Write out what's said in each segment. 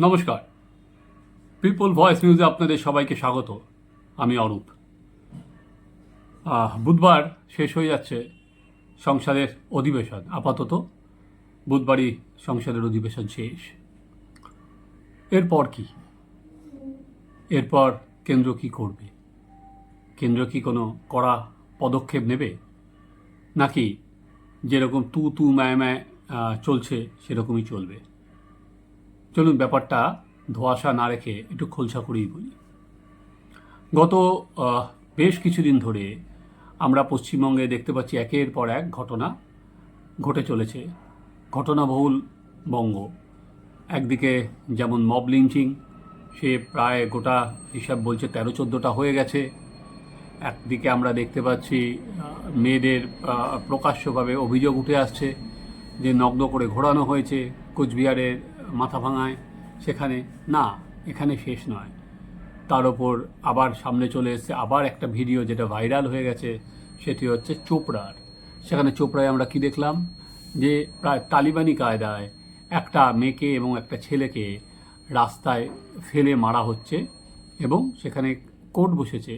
নমস্কার। People voice নিউজে আপনাদের সবাইকে স্বাগত। আমি অরূপ। বুধবার শেষ হয়ে যাচ্ছে সংসদের অধিবেশন, আপাতত। বুধবারই সংসদের অধিবেশন শেষ। এরপর কি? এরপর কেন্দ্র কি করবে? কেন্দ্র কি কোনো কড়া পদক্ষেপ নেবে? নাকি যেরকম তু তু ম্যায় ম্যায় চলছে সেরকমই চলবে? চলুন ব্যাপারটা ধোয়াশা না রেখে একটু খোলসা করেই বলি। গত বেশ কিছুদিন ধরে আমরা পশ্চিমবঙ্গে দেখতে পাচ্ছি একের পর এক ঘটনা ঘটে চলেছে। ঘটনাবহুল বঙ্গ। একদিকে যেমন মব লিঞ্চিং, সে প্রায় গোটা হিসাব বলছে তেরো চোদ্দোটা হয়ে গেছে। একদিকে আমরা দেখতে পাচ্ছি মেয়েদের প্রকাশ্যভাবে অভিযোগ উঠে আসছে যে নগ্ন করে ঘোরানো হয়েছে কোচবিহারের মাথা ভাঙায় সেখানে, না, এখানে শেষ নয়। তার ওপর আবার সামনে চলে এসেছে আবার একটা ভিডিও যেটা ভাইরাল হয়ে গেছে, সেটি হচ্ছে চোপড়ার। সেখানে চোপড়ায় আমরা কি দেখলাম? যে প্রায় তালিবানি কায়দায় একটা মেয়েকে এবং একটা ছেলেকে রাস্তায় ফেলে মারা হচ্ছে এবং সেখানে কোর্ট বসেছে।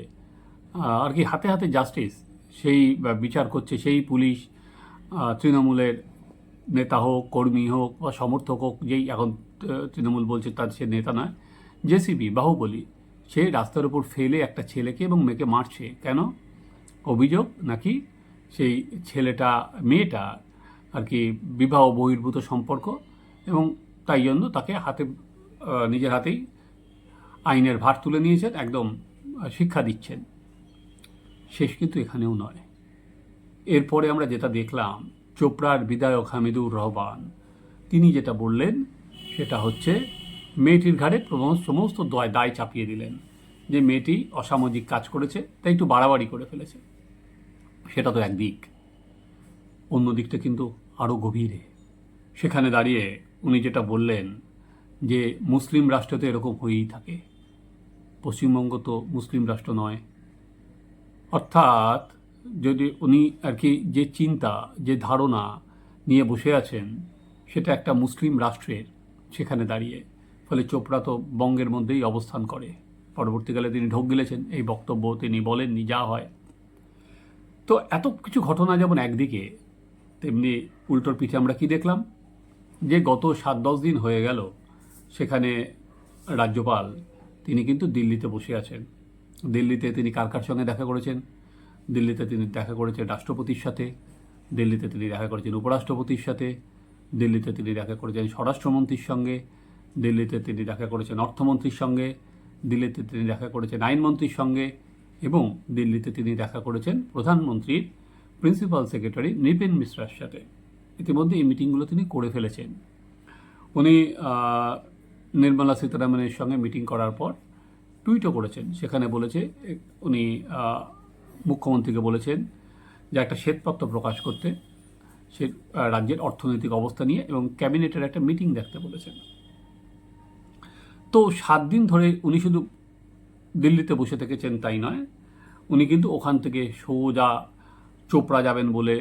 আর কি হাতে হাতে জাস্টিস, সেই বিচার করছে সেই পুলিশ তৃণমূলের নেতা হোক, কর্মী হোক বা সমর্থক হোক, যেই এখন তৃণমূল বলছে তার সে নেতা নয়, জেসিবি, বাহুবলী, সে রাস্তার উপর ফেলে একটা ছেলেকে এবং মেয়েকে মারছে। কেন? অভিযোগ নাকি সেই ছেলেটা, মেয়েটা আর কি বিবাহ বহির্ভূত সম্পর্ক এবং তাই জন্য তাকে হাতে নিজের হাতেই আইনের ভার তুলে নিয়েছেন, একদম শিক্ষা দিচ্ছেন। শেষ কিন্তু এখানেও নয়। এরপরে আমরা যেটা দেখলাম চোপড়ার বিধায়ক হামিদুর রহমান। তিনি যেটা বললেন, সেটা হচ্ছে, মেয়েটির ঘাড়ে সমস্ত দয় দায় চাপিয়ে দিলেন যে মেয়েটি অসামাজিক কাজ করেছে, তাই একটু বাড়াবাড়ি করে ফেলেছে। সেটা তো একদিক অন্য দিকটা কিন্তু আরও গভীরে। সেখানে দাঁড়িয়ে উনি যেটা বললেন যে, মুসলিম রাষ্ট্র তো এরকম হয়েই থাকে। পশ্চিমবঙ্গ তো মুসলিম রাষ্ট্র নয়। অর্থাৎ যদি উনি আর কি যে চিন্তা, যে ধারণা নিয়ে বসে আছেন, সেটা একটা মুসলিম রাষ্ট্রের সেখানে দাঁড়িয়ে। ফলে চোপড়া তো বঙ্গের মধ্যেই অবস্থান করে। পরবর্তীকালে তিনি ঢোক গিলেছেন, এই বক্তব্য তিনি বলেননি, যা হয়। তো এত কিছু ঘটনা যেমন একদিকে, তেমনি উল্টোর পিঠে আমরা কি দেখলাম? যে গত সাত দশ দিন হয়ে গেল, সেখানে রাজ্যপাল তিনি কিন্তু দিল্লিতে বসে আছেন। দিল্লিতে তিনি কার কার সঙ্গে দেখা করেছেন? দিল্লিতে তিনি দেখা করেছেন রাষ্ট্রপতির সাথে, দিল্লিতে তিনি দেখা করেছেন উপরাষ্ট্রপতির সাথে, দিল্লিতে তিনি দেখা করেছেন স্বরাষ্ট্রমন্ত্রীর সঙ্গে, দিল্লিতে তিনি দেখা করেছেন অর্থমন্ত্রীর সঙ্গে, দিল্লিতে তিনি দেখা করেছেন আইনমন্ত্রীর সঙ্গে এবং দিল্লিতে তিনি দেখা করেছেন প্রধানমন্ত্রীর প্রিন্সিপাল সেক্রেটারি নৃপেন মিশ্রার সাথে। ইতিমধ্যে এই মিটিংগুলো তিনি করে ফেলেছেন। উনি নির্মলা সীতারামনের সঙ্গে মিটিং করার পর টুইটও করেছেন। সেখানে বলেছে, উনি মুখ্যমন্ত্রীকে বলেছেন যে একটা শ্বেতপত্র প্রকাশ করতে সে রাজ্যের অর্থনৈতিক অবস্থা নিয়ে এবং ক্যাবিনেটের একটা মিটিং দেখতে বলেছেন। তো সাত দিন ধরে উনি শুধু দিল্লিতে বসে থেকেছেন তাই নয়, উনি কিন্তু ওখান থেকে সোজা চোপড়া যাবেন বলে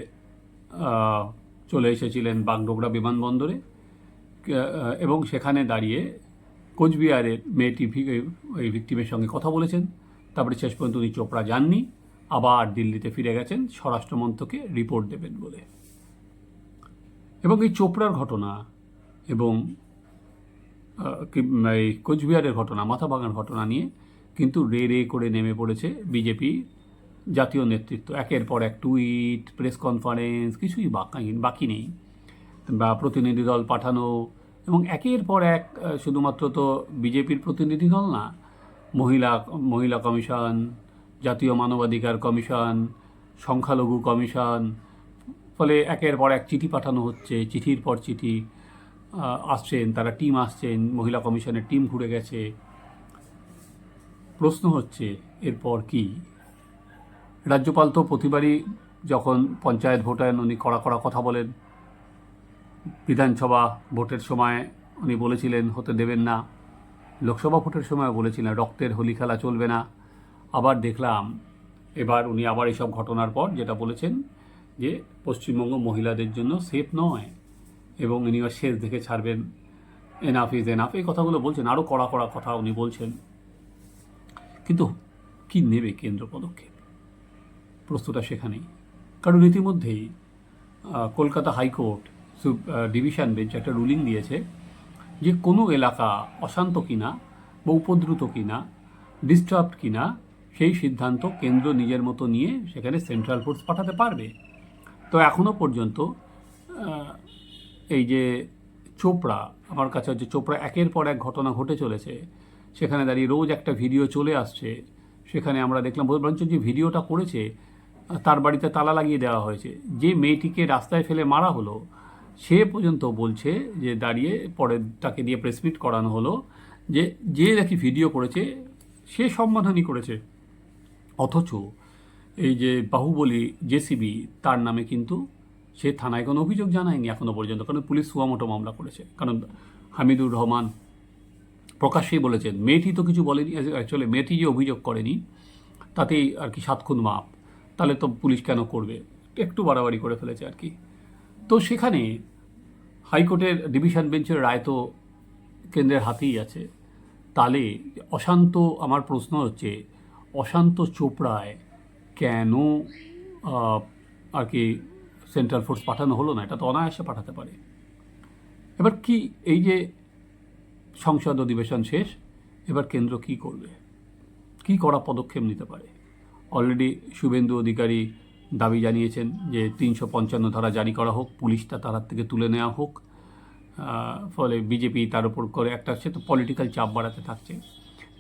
চলে এসেছিলেন বাগডোগরা বিমানবন্দরে এবং সেখানে দাঁড়িয়ে কোচবিহারের মেয়েটি ওই ভিক্টিমের সঙ্গে কথা বলেছেন। তারপরে শেষ পর্যন্ত উনি চোপড়া যাননি। আবার দিল্লিতে ফিরে গেছেন, স্বরাষ্ট্রমন্ত্রকে রিপোর্ট দেবেন বলে। এবং এই চোপড়ার ঘটনা এবং এই কোচবিহারের ঘটনা মাথা ভাঙার ঘটনা নিয়ে কিন্তু রে রে করে নেমে পড়েছে বিজেপি জাতীয় নেতৃত্ব। একের পর এক টুইট, প্রেস কনফারেন্স, কিছুই বাকি বাকি নেই। বা প্রতিনিধি দল পাঠানো এবং একের পর এক শুধুমাত্র তো বিজেপির প্রতিনিধি দল না, মহিলা মহিলা কমিশন জাতীয় মানবাধিকার কমিশন, সংখ্যালঘু কমিশন, ফলে একের পর এক চিঠি পাঠানো হচ্ছে, চিঠির পর চিঠি আসছেন, তারা টিম আসছেন, মহিলা কমিশনের টিম ঘুরে গেছে। প্রশ্ন হচ্ছে, এরপর কি? রাজ্যপাল তো প্রতিবারই যখন পঞ্চায়েত ভোটায়ন উনি কড়া কড়া কথা বলেন। বিধানসভা ভোটের সময় উনি বলেছিলেন, হতে দেবেন না। লোকসভা ভোটের সময় বলেছিলেন, রক্তের হোলি খেলা চলবে না। আবার দেখলাম, এবার উনি আবার এইসব ঘটনার পর যেটা বলেছেন যে পশ্চিমবঙ্গ মহিলাদের জন্য সেফ নয় এবং উনি ইনি শেষ দেখে ছাড়বেন এনাফ ইজ এনাফ এই কথাগুলো বলছেন আরও কড়া কড়া কথা উনি বলছেন। কিন্তু কি নেবে কেন্দ্র পদক্ষেপ? প্রশ্নটা সেখানেই। কারণ ইতিমধ্যেই Kolkata high court division bench একটা রুলিং দিয়েছে যে কোনো এলাকা অশান্ত কিনা বা উপদ্রুত কিনা ডিস্টার্বড কিনা সেই সিদ্ধান্ত কেন্দ্র নিজের মতো নিয়ে সেখানে সেন্ট্রাল ফোর্স পাঠাতে পারবে। তো এখনও পর্যন্ত এই যে চোপড়া, আমার কাছে হচ্ছে চোপড়া একের পর এক ঘটনা ঘটে চলেছে। সেখানে দাঁড়িয়ে রোজ একটা ভিডিও চলে আসছে। সেখানে আমরা দেখলাম, বরঞ্চ যে ভিডিওটা করেছে, তার বাড়িতে তালা লাগিয়ে দেওয়া হয়েছে। যে মেয়েটিকে রাস্তায় ফেলে মারা হলো, সে পর্যন্ত বলছে যে দাঁড়িয়ে পরে তাকে দিয়ে প্রেসমিট করানো হলো, যে যে নাকি ভিডিও করেছে, সে সম্মানহানি করেছে। অথচ এই যে বাহুবলী জেসিবি, তার নামে কিন্তু সে থানায় কোনো অভিযোগ জানায়নি এখনও পর্যন্ত, কারণ পুলিশ সুয়ামোটো মামলা করেছে। কারণ হামিদুর রহমান প্রকাশ্যেই বলেছেন, মেয়েটি তো কিছু বলেনি অ্যাকচুয়ালি মেয়েটি যে অভিযোগ করেনি, তাতেই আর কি সাত খুন মাপ। তাহলে তো পুলিশ কেন করবে? একটু বাড়াবাড়ি করে ফেলেছে আর কি। তো সেখানে হাইকোর্টের ডিভিশন বেঞ্চের রায় তো কেন্দ্রের হাতেই আছে। তাহলে অশান্ত আমার প্রশ্ন হচ্ছে অশান্ত চোপড়ায় কেন আর কি সেন্ট্রাল ফোর্স পাঠানো হলো না? এটা তো অনায়াসে পাঠাতে পারে। এবার কি এই যে সংসদ অধিবেশন শেষ, এবার কেন্দ্র কি করবে? কি করা পদক্ষেপ নিতে পারে? অলরেডি শুভেন্দু অধিকারী দাবি জানিয়েছেন যে তিনশো পঞ্চান্ন ধারা জারি করা হোক, পুলিশটা তার হাত থেকে তুলে নেওয়া হোক। ফলে বিজেপি তার উপর করে একটা, সে তো পলিটিক্যাল চাপ বাড়াতে থাকছে।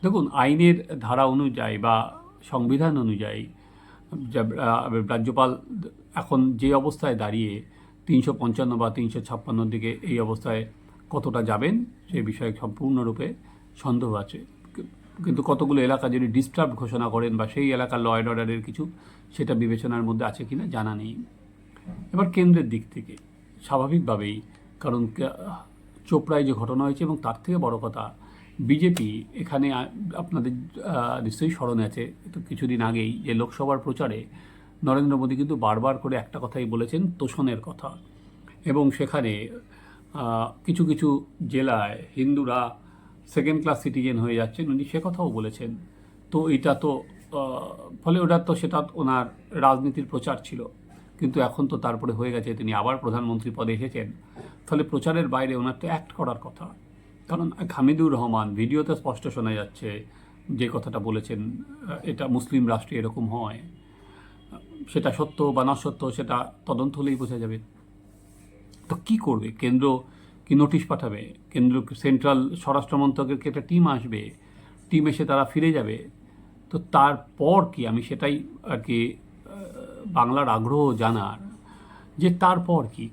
দেখুন, আইনের ধারা অনুযায়ী বা সংবিধান অনুযায়ী রাজ্যপাল এখন যে অবস্থায় দাঁড়িয়ে তিনশো পঞ্চান্ন বা তিনশো ছাপ্পান্নর দিকে এই অবস্থায় কতটা যাবেন, সে বিষয়ে সম্পূর্ণরূপে সন্দেহ আছে। কিন্তু কতগুলো এলাকা যদি ডিস্টার্ব ঘোষণা করেন বা সেই এলাকার ল অ্যান্ড অর্ডারের কিছু, সেটা বিবেচনার মধ্যে আছে কিনা জানা নেই। এবার কেন্দ্রের দিক থেকে, স্বাভাবিকভাবেই, কারণ চোপড়ায় যে ঘটনা হয়েছে এবং তার থেকে বড় কথা বিজেপি এখানে আপনাদের নিশ্চয়ই স্মরণে আছে, তো কিছুদিন আগেই যে লোকসভার প্রচারে নরেন্দ্র মোদী কিন্তু বারবার করে একটা কথাই বলেছেন, তোষণের কথা। এবং সেখানে কিছু কিছু জেলায় হিন্দুরা সেকেন্ড ক্লাস সিটিজেন হয়ে যাচ্ছেন, উনি সে কথাও বলেছেন। তো এটা তো ফলে ওটা তো সেটা ওনার রাজনীতির প্রচার ছিল। কিন্তু এখন তো তারপরে হয়ে গেছে, তিনি আবার প্রধানমন্ত্রী পদে এসেছেন। ফলে প্রচারের বাইরে ওনার তো অ্যাক্ট করার কথা। কারণ হামিদুর রহমান ভিডিওতে স্পষ্ট শোনা যাচ্ছে যে কথাটা বলেছেন, এটা মুসলিম রাষ্ট্রে এরকম হয়, সেটা সত্য বা না সত্য সেটা তদন্ত হলেই বোঝা যাবে। তো কি করবে? কেন্দ্র কি নোটিশ পাঠাবে? কেন্দ্র সেন্ট্রাল স্বরাষ্ট্র মন্ত্রকের একটা টিম আসবে? টিম এসে তারা ফিরে যাবে? তো তারপর কি? আমি সেটাই আর কি বাংলার আগ্রহ জানার যে তারপর কি?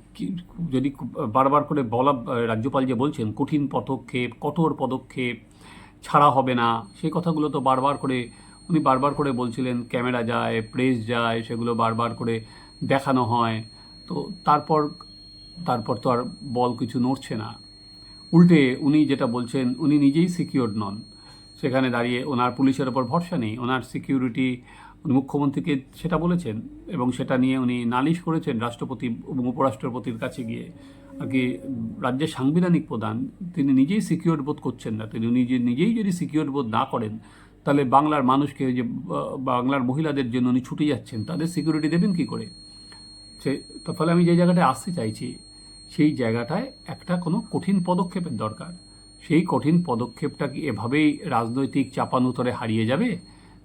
যদি বারবার করে বলা রাজ্যপাল যে বলছেন, কঠিন পদক্ষেপ, কঠোর পদক্ষেপ ছাড়া হবে না, সেই কথাগুলো তো বারবার করে, উনি বারবার করে বলছিলেন, ক্যামেরা যায়, প্রেস যায়, সেগুলো বারবার করে দেখানো হয়। তো তারপর তারপর তো আর বল কিছু নড়ছে না। উল্টে উনি যেটা বলছেন, উনি নিজেই সিকিউরড নন। সেখানে দাঁড়িয়ে ওনার পুলিশের ওপর ভরসা নেই, ওনার সিকিউরিটি উনি মুখ্যমন্ত্রীকে সেটা বলেছেন এবং সেটা নিয়ে উনি নালিশ করেছেন রাষ্ট্রপতি এবং উপরাষ্ট্রপতির কাছে গিয়ে। আর কি রাজ্যের সাংবিধানিক প্রধান, তিনি নিজেই সিকিউর বোধ করছেন না। তিনি নিজে নিজেই যদি সিকিউর বোধ না করেন, তাহলে বাংলার মানুষকে যে, বাংলার মহিলাদের জন্য উনি ছুটে যাচ্ছেন, তাদের সিকিউরিটি দেবেন কি করে? সে, তার ফলে আমি যে জায়গাটায় আসতে চাইছি, সেই জায়গাটায় একটা কোনো কঠিন পদক্ষেপের দরকার। সেই কঠিন পদক্ষেপটা কি এভাবেই রাজনৈতিক চাপানুতরে হারিয়ে যাবে?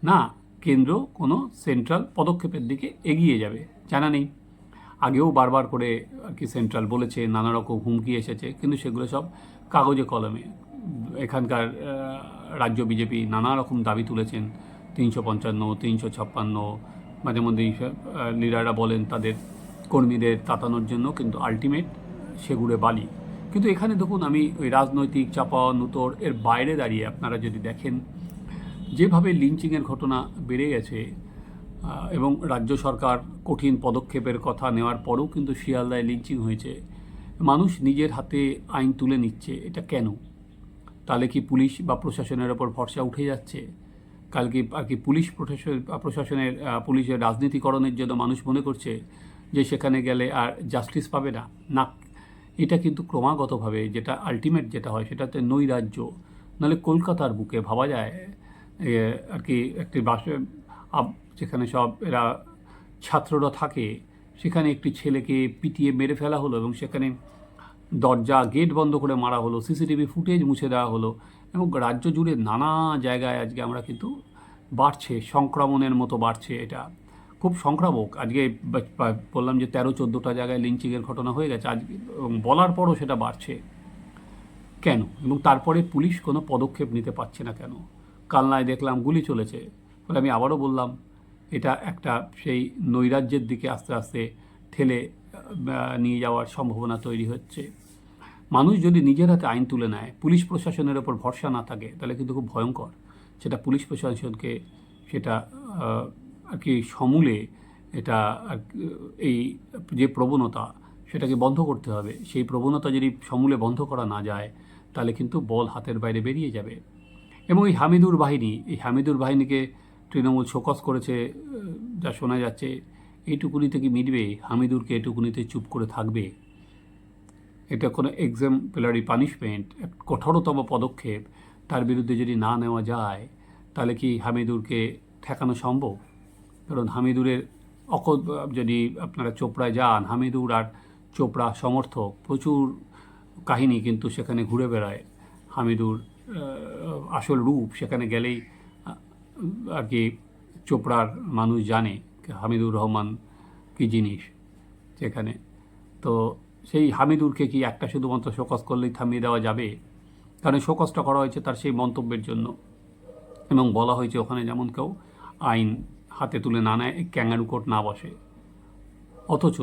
না কেন্দ্র কোনো সেন্ট্রাল পদক্ষেপের দিকে এগিয়ে যাবে, জানা নেই। আগেও বারবার করে আর কি সেন্ট্রাল বলেছে, নানা রকম হুমকি এসেছে, কিন্তু সেগুলো সব কাগজে কলমে। এখানকার রাজ্য বিজেপি নানা রকম দাবি তুলেছেন, তিনশো পঞ্চান্ন, তিনশো ছাপ্পান্ন। মাঝে মধ্যে লিডাররা বলেন তাদের কর্মীদের তাতানোর জন্য, কিন্তু আলটিমেট সেগুড়ে বালি। কিন্তু এখানে দেখুন, আমি ওই রাজনৈতিক চাপা নুতর এর বাইরে দাঁড়িয়ে আপনারা যদি দেখেন যেভাবে লিঞ্চিংয়ের ঘটনা বেড়ে গেছে এবং রাজ্য সরকার কঠিন পদক্ষেপের কথা নেওয়ার পরেও কিন্তু শিয়ালদায় লিঞ্চিং হয়েছে, মানুষ নিজের হাতে আইন তুলে নিচ্ছে, এটা কেন? তাহলে কি পুলিশ বা প্রশাসনের ওপর ভরসা উঠে যাচ্ছে? কালকে আর কি পুলিশ প্রশাসন, প্রশাসনের পুলিশের রাজনীতিকরণের জন্য মানুষ মনে করছে যে সেখানে গেলে আর জাস্টিস পাবে না। না, এটা কিন্তু ক্রমাগতভাবে যেটা আলটিমেট যেটা হয় সেটাতে নৈরাজ্য, নাহলে কলকাতার বুকে ভাবা যায় আর কি একটি যেখানে সব এরা ছাত্ররা থাকে, সেখানে একটি ছেলেকে পিটিয়ে মেরে ফেলা হলো এবং সেখানে দরজা, গেট বন্ধ করে মারা হলো, সিসিটিভি ফুটেজ মুছে দেওয়া হলো এবং রাজ্য জুড়ে নানা জায়গায় আজকে আমরা কিন্তু বাড়ছে, সংক্রমণের মতো বাড়ছে এটা। খুব সংক্রামক। আজকে বললাম যে তেরো, চোদ্দোটা জায়গায় লিঞ্চিংয়ের ঘটনা হয়ে গেছে আজকে এবং বলার পরও সেটা বাড়ছে। কেন? এবং তারপরে পুলিশ কোনো পদক্ষেপ নিতে পারছে না কেন? কালনায় দেখলাম গুলি চলেছে। ফলে আমি আবারও বললাম, এটা একটা সেই নৈরাজ্যের দিকে আস্তে আস্তে ঠেলে নিয়ে যাওয়ার সম্ভাবনা তৈরি হচ্ছে। মানুষ যদি নিজের হাতে আইন তুলে নেয়, পুলিশ প্রশাসনের ওপর ভরসা না থাকে, তাহলে কিন্তু খুব ভয়ঙ্কর। সেটা পুলিশ প্রশাসনকে সেটা আর কি সমূলে এটা এই যে প্রবণতা, সেটাকে বন্ধ করতে হবে। সেই প্রবণতা যদি সমূলে বন্ধ করা না যায়, তাহলে কিন্তু বল হাতের বাইরে বেরিয়ে যাবে। এবং এই হামিদুর বাহিনী, এই হামিদুর বাহিনীকে তৃণমূল শোকস করেছে যা শোনা যাচ্ছে এইটুকুনিতে কি মিটবে? হামিদুরকে এটুকুনিতে চুপ করে থাকবে? এটা কোনো এক্সাম্পলারি পানিশমেন্ট এক কঠোরতম পদক্ষেপ। তার বিরুদ্ধে যদি না নেওয়া যায়, তাহলে কি হামিদুরকে ঠেকানো সম্ভব? কারণ হামিদুরের অক যদি আপনারা চোপড়ায় যান, হামিদুর আর চোপড়া সমর্থক, প্রচুর কাহিনী কিন্তু সেখানে ঘুরে বেড়ায় হামিদুর আসল রূপ, সেখানে গেলেই আর কি চোপড়ার মানুষ জানে হামিদুর রহমান কী জিনিস সেখানে। তো সেই হামিদুরকে কি একটা শুধুমাত্র শোকস করলেই থামিয়ে দেওয়া যাবে? কারণ শোকসটা করা হয়েছে তার সেই মন্তব্যের জন্য। এবং বলা হয়েছে ওখানে যেমন কেউ আইন হাতে তুলে না নেয় ক্যাঙ্গারু কোর্ট না বসে। অথচ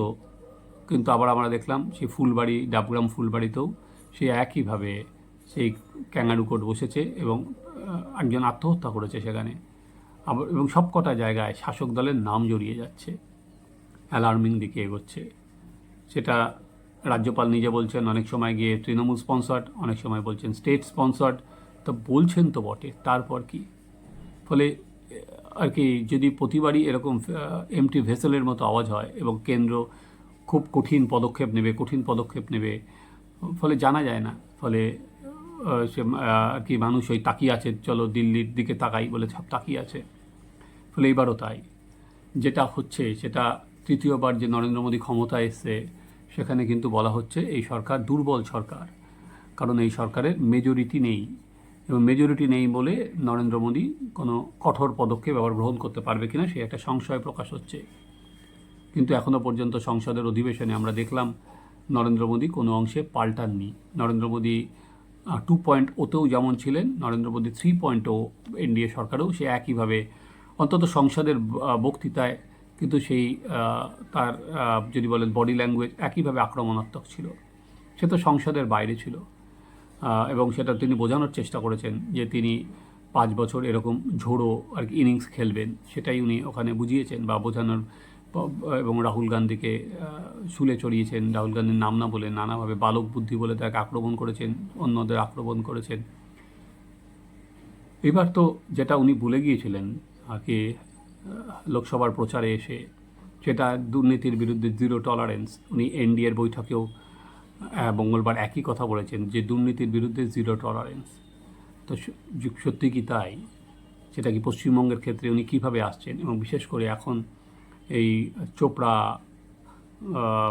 কিন্তু আবার আমরা দেখলাম সেই ফুলবাড়ি, ডাবগ্রাম ফুলবাড়িতেও সে একইভাবে সেই ক্যাঙ্গারু কোর্ট বসেছে এবং একজন আত্মহত্যা করেছে সেখানে। আবার, এবং সবকটা জায়গায় শাসক দলের নাম জড়িয়ে যাচ্ছে। অ্যালার্মিং দিকে এগোচ্ছে। সেটা রাজ্যপাল নিজে বলছেন, অনেক সময় গিয়ে তৃণমূল স্পন্সার্ড, অনেক সময় বলছেন স্টেট স্পন্সার্ড। তো বলছেন তো বটে, তারপর কি? ফলে আর কি যদি প্রতিবারই এরকম এমটি ভেসেলের মতো আওয়াজ হয় এবং কেন্দ্র খুব কঠিন পদক্ষেপ নেবে, কঠিন পদক্ষেপ নেবে, ফলে জানা যায় না। ফলে সে আর কি মানুষ ওই তাকিয়ে আছে, চলো দিল্লির দিকে তাকাই বলে সব তাকিয়ে আছে। ফলে এবারও তাই। যেটা হচ্ছে, সেটা তৃতীয়বার যে নরেন্দ্র মোদী ক্ষমতায় এসছে, সেখানে কিন্তু বলা হচ্ছে এই সরকার দুর্বল সরকার। কারণ এই সরকারের মেজরিটি নেই। এবং মেজরিটি নেই বলে নরেন্দ্র মোদী কোনো কঠোর পদক্ষেপ আবার গ্রহণ করতে পারবে কিনা, সে একটা সংশয় প্রকাশ হচ্ছে। কিন্তু এখনও পর্যন্ত সংসদের অধিবেশনে আমরা দেখলাম, নরেন্দ্র মোদী কোনো অংশে পাল্টাননি। নরেন্দ্র মোদী টু পয়েন্ট ওতেও যেমন ছিলেন, Narendra Modi three point o NDA সরকারেও সে একইভাবে অন্তত সংসদের বক্তৃতায় কিন্তু সেই তার যদি বলেন বডি ল্যাঙ্গুয়েজ একইভাবে আক্রমণাত্মক ছিল। সে তো সংসদের বাইরে ছিল। এবং সেটা তিনি বোঝানোর চেষ্টা করেছেন যে তিনি পাঁচ বছর এরকম ঝোড়ো আর কি ইনিংস খেলবেন, সেটাই উনি ওখানে বুঝিয়েছেন বা বোঝানোর এবং রাহুল গান্ধীকে শুলে চড়িয়েছেন। রাহুল গান্ধীর নাম না বলে নানাভাবে বালক বুদ্ধি বলে তাকে আক্রমণ করেছেন অন্যদের আক্রমণ করেছেন। এবার তো যেটা উনি ভুলে গিয়েছিলেন আহ, লোকসভার প্রচারে এসে সেটা দুর্নীতির বিরুদ্ধে জিরো টলারেন্স। উনি এনডিএর বৈঠকেও মঙ্গলবার একই কথা বলেছেন যে দুর্নীতির বিরুদ্ধে জিরো টলারেন্স। তো সত্যি কি তাই? সেটা কি পশ্চিমবঙ্গের ক্ষেত্রে উনি কীভাবে আসছেন? এবং বিশেষ করে এখন এই চোপড়া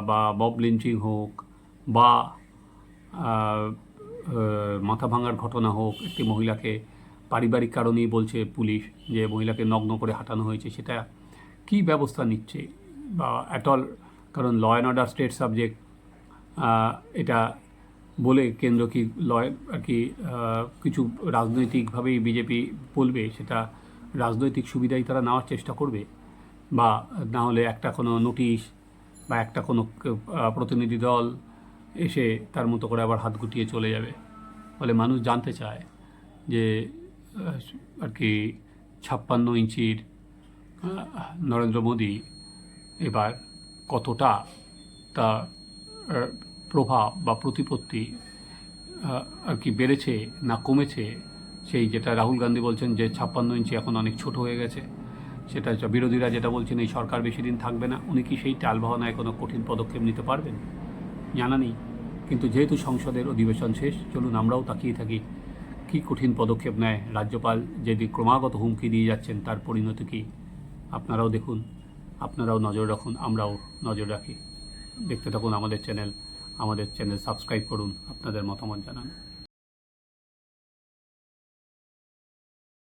বা বব লিঞ্চিং হোক, বা মাথা ভাঙার ঘটনা হোক, একটি মহিলাকে পারিবারিক কারণেই বলছে পুলিশ যে মহিলাকে নগ্ন করে হাঁটানো হয়েছে, সেটা কি ব্যবস্থা নিচ্ছে? বা অ্যাট অল কারণ law and order state subject এটা বলে কেন্দ্র কি লয় আর কি কিছু রাজনৈতিকভাবেই বিজেপি বলবে, সেটা রাজনৈতিক সুবিধাই তারা নেওয়ার চেষ্টা করবে? বা না হলে একটা কোনো নোটিশ বা একটা কোনো প্রতিনিধি দল এসে তার মতো করে আবার হাত গুটিয়ে চলে যাবে। ফলে মানুষ জানতে চায় যে আর কি ছাপ্পান্ন ইঞ্চির নরেন্দ্র মোদী এবার কতটা তা প্রভাব বা প্রতিপত্তি আর কি বেড়েছে না কমেছে, সেই যেটা রাহুল গান্ধী বলছেন যে ছাপ্পান্ন ইঞ্চি এখন অনেক ছোট হয়ে গেছে। সেটা বিরোধীরা যেটা বলছেন, এই সরকার বেশি দিন থাকবে না, উনি কি সেই টালবাহনায় কোনো কঠিন পদক্ষেপ নিতে পারবেন? জানা নেই। কিন্তু যেহেতু সংসদের অধিবেশন শেষ, চলুন আমরাও তাকিয়ে থাকি, কী কঠিন পদক্ষেপ নেয় রাজ্যপাল যদি ক্রমাগত হুমকি দিয়ে যাচ্ছেন, তার পরিণতি কী? আপনারাও দেখুন, আপনারাও নজর রাখুন, আমরাও নজর রাখি। দেখতে থাকুন আমাদের চ্যানেল আমাদের চ্যানেল সাবস্ক্রাইব করুন, আপনাদের মতামত জানান।